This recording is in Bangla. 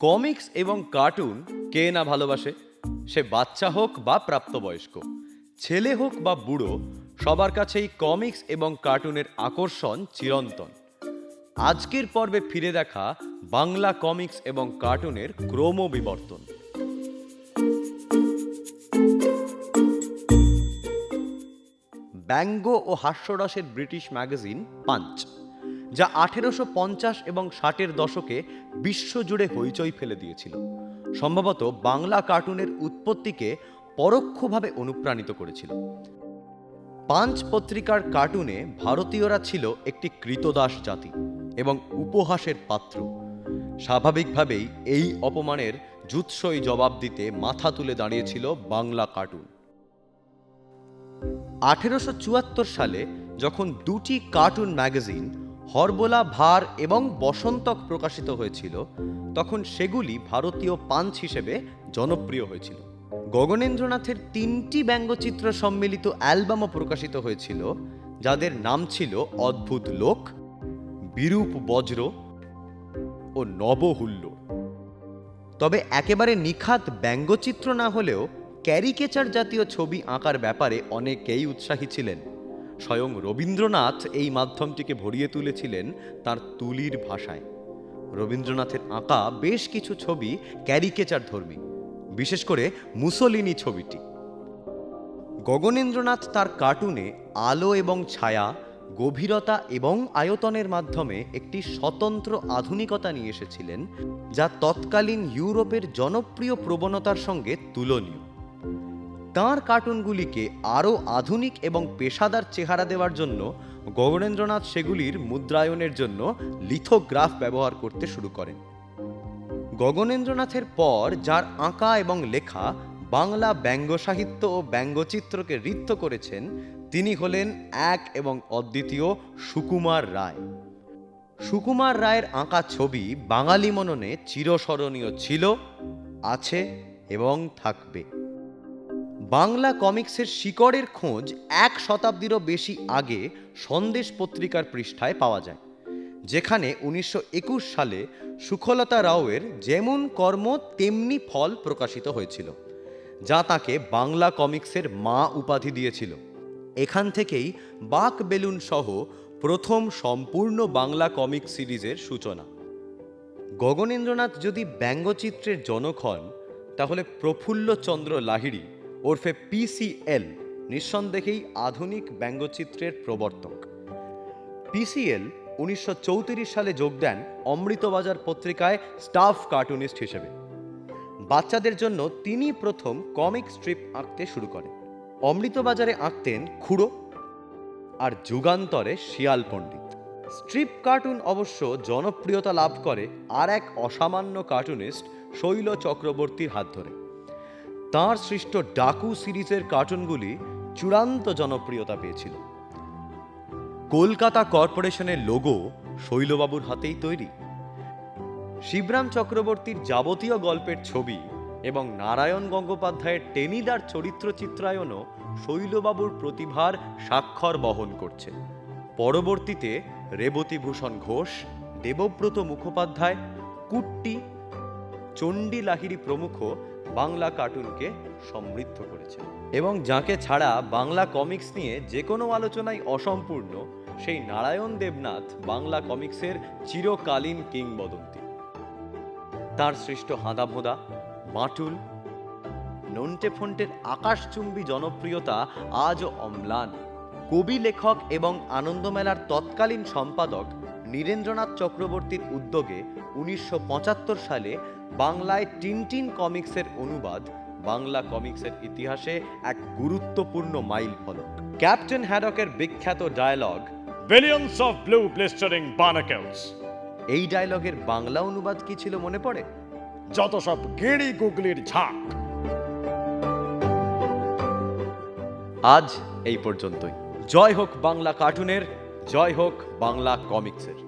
কমিক্স এবং কার্টুন কে না ভালোবাসে? সে বাচ্চা হোক বা প্রাপ্তবয়স্ক, ছেলে হোক বা বুড়ো, সবার কাছেই কমিক্স এবং কার্টুনের আকর্ষণ চিরন্তন। আজকের পর্বে ফিরে দেখা বাংলা কমিক্স এবং কার্টুনের ক্রমবিবর্তন ব্যঙ্গ ও হাস্যরসের ব্রিটিশ ম্যাগাজিন পাঞ্চ। যা আঠেরোশো পঞ্চাশ এবং ষাটের দশকে বিশ্বজুড়ে হইচই ফেলে দিয়েছিল। সম্ভবত বাংলা কার্টুনের উৎপত্তিকে পরোক্ষভাবে অনুপ্রাণিত করেছিল। পাঞ্চ পত্রিকার কার্টুনে ভারতীয়রা ছিল একটি কৃতদাস জাতি এবং উপহাসের পাত্র। স্বাভাবিকভাবেই এই অপমানের জুৎসই জবাব দিতে মাথা তুলে দাঁড়িয়েছিল বাংলা কার্টুন। আঠেরোশো চুয়াত্তর সালে যখন দুটি কার্টুন ম্যাগাজিন হরবোলা ভার এবং বসন্তক প্রকাশিত হয়েছিল, তখন সেগুলি ভারতীয় পাঞ্চ হিসেবে জনপ্রিয় হয়েছিল। গগনেন্দ্রনাথের তিনটি ব্যঙ্গচিত্র সম্মিলিত অ্যালবামও প্রকাশিত হয়েছিল, যাদের নাম ছিল অদ্ভুত লোক, বিরূপ বজ্র ও নবহুল্ল তবে একেবারে নিখাত ব্যঙ্গচিত্র না হলেও ক্যারিকেচার জাতীয় ছবি আঁকার ব্যাপারে অনেকেই উৎসাহী ছিলেন। স্বয়ং রবীন্দ্রনাথ এই মাধ্যমটিকে ভরিয়ে তুলেছিলেন তার তুলির ভাষায়। রবীন্দ্রনাথের আঁকা বেশ কিছু ছবি ক্যারিকেচার ধর্মী, বিশেষ করে মুসলিনী ছবিটি। গগনেন্দ্রনাথ তার কার্টুনে আলো এবং ছায়া, গভীরতা এবং আয়তনের মাধ্যমে একটি স্বতন্ত্র আধুনিকতা নিয়ে এসেছিলেন, যা তৎকালীন ইউরোপের জনপ্রিয় প্রবণতার সঙ্গে তুলনীয়। তাঁর কার্টুনগুলিকে আরও আধুনিক এবং পেশাদার চেহারা দেওয়ার জন্য গগনেন্দ্রনাথ সেগুলির মুদ্রায়নের জন্য লিথোগ্রাফ ব্যবহার করতে শুরু করেন। গগনেন্দ্রনাথের পর, যার আঁকা এবং লেখা বাংলা ব্যঙ্গ সাহিত্য ও ব্যঙ্গচিত্রকে ঋদ্ধ করেছেন, তিনি হলেন এক এবং অদ্বিতীয় সুকুমার রায়। সুকুমার রায়ের আঁকা ছবি বাঙালি মননে চিরস্মরণীয় ছিল, আছে এবং থাকবে। বাংলা কমিক্সের শিকড়ের খোঁজ এক শতাব্দীরও বেশি আগে সন্দেশ পত্রিকার পৃষ্ঠায় পাওয়া যায়, যেখানে উনিশশো একুশ সালে সুখলতা রাওয়ের যেমন কর্ম, তেমনি ফল প্রকাশিত হয়েছিল, যা তাকে বাংলা কমিক্সের মা উপাধি দিয়েছিল। এখান থেকেই বাক বেলুন সহ প্রথম সম্পূর্ণ বাংলা কমিক সিরিজের সূচনা। গগনেন্দ্রনাথ যদি ব্যঙ্গচিত্রের জনক হন, তাহলে প্রফুল্লচন্দ্র লাহিড়ী ওরফে পিসিএল নিঃসন্দেহেই আধুনিক ব্যঙ্গচিত্রের প্রবর্তক। পিসিএল উনিশশো সালে যোগ দেন অমৃতবাজার পত্রিকায় স্টাফ কার্টুনিস্ট হিসেবে। বাচ্চাদের জন্য তিনি প্রথম কমিক স্ট্রিপ আঁকতে শুরু করেন। অমৃতবাজারে আঁকতেন খুড়ো আর যুগান্তরে শিয়াল পণ্ডিত। স্ট্রিপ কার্টুন অবশ্য জনপ্রিয়তা লাভ করে আর এক অসামান্য কার্টুনিস্ট শৈল চক্রবর্তীর হাত ধরে। তাঁর সৃষ্ট ডাকু সিরিজের কার্টুনগুলি চূড়ান্ত জনপ্রিয়তা পেয়েছিল। কলকাতা কর্পোরেশনের লোগো শৈলবাবুর হাতেই তৈরি। শিবরাম চক্রবর্তীর যাবতীয় গল্পের ছবি এবং নারায়ণ গঙ্গোপাধ্যায়ের টেনিদার চরিত্র চিত্রায়নও শৈলবাবুর প্রতিভার স্বাক্ষর বহন করছে। পরবর্তীতে রেবতীভূষণ ঘোষ, দেবব্রত মুখোপাধ্যায়, কুট্টি চণ্ডী লাহিড়ী প্রমুখ বাংলা কার্টুনকে সমৃদ্ধ করেছে। এবং যাকে ছাড়া বাংলা কমিক্স নিয়ে যে কোনো আলোচনাই অসম্পূর্ণ, সেই নারায়ণ দেবনাথ বাংলা কমিক্সের চিরকালীন কিংবদন্তি। তার সৃষ্ট হাঁদাভোঁদা মাটুল নন্টে ফন্টের আকাশচুম্বী জনপ্রিয়তা আজও অম্লান। কবি লেখক এবং আনন্দমেলার তৎকালীন সম্পাদক নীরেন্দ্রনাথ চক্রবর্তীর উদ্যোগে উনিশশো পঁচাত্তর সালে বাংলায় টিনটিন কমিক্সের অনুবাদ বাংলা কমিক্সের ইতিহাসে এক গুরুত্বপূর্ণ মাইল ফলক। ক্যাপ্টেন হ্যাডকের বিখ্যাত dialogue Billions of blue blistering barnacles. এই ডায়লগের বাংলা অনুবাদ কি ছিল মনে পড়ে? যত সব গেড়ি গুগলির ঝাঁক। আজ এই পর্যন্তই। জয় হোক বাংলা কার্টুনের জয় হোক বাংলা কমিক্সের।